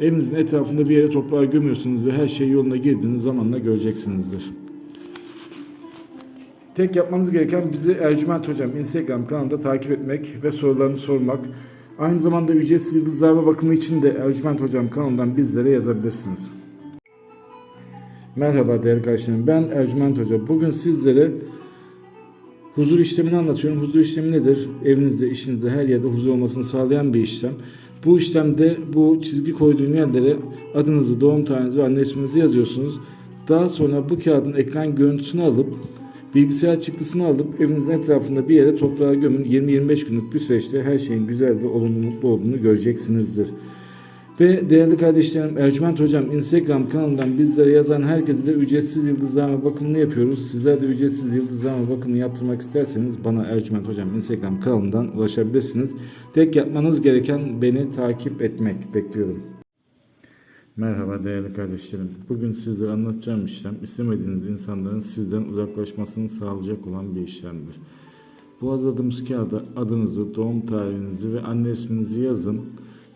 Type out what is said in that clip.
evinizin etrafında bir yere toprağa gömüyorsunuz ve her şey yoluna girdiğiniz zamanla göreceksinizdir. Tek yapmanız gereken bizi Ercüment Hocam Instagram kanalında takip etmek ve sorularını sormak. Aynı zamanda ücretsiz yıldızlarla bakımı için de Ercüment Hocam kanalından bizlere yazabilirsiniz. Merhaba değerli kardeşlerim ben Ercüment Hoca. Bugün sizlere huzur işlemini anlatıyorum. Huzur işlemi nedir? Evinizde, işinizde, her yerde huzur olmasını sağlayan bir işlem. Bu işlemde bu çizgi koyduğum yerlere adınızı, doğum tarihinizi ve anne isminizi yazıyorsunuz. Daha sonra bu kağıdın ekran görüntüsünü alıp bilgisayar çıktısını alıp evinizin etrafında bir yere toprağa gömün. 20-25 günlük bir süreçte her şeyin güzel ve olumlu mutlu olduğunu göreceksinizdir. Ve değerli kardeşlerim Ercüment Hocam Instagram kanalından bizlere yazan herkese de ücretsiz yıldızlama bakımını yapıyoruz. Sizler de ücretsiz yıldızlama bakımını yaptırmak isterseniz bana Ercüment Hocam Instagram kanalından ulaşabilirsiniz. Tek yapmanız gereken beni takip etmek. Bekliyorum. Merhaba değerli kardeşlerim. Bugün sizlere anlatacağım işlem istemediğiniz insanların sizden uzaklaşmasını sağlayacak olan bir işlemdir. Bu hazırladığımız kağıda adınızı, doğum tarihinizi ve anne isminizi yazın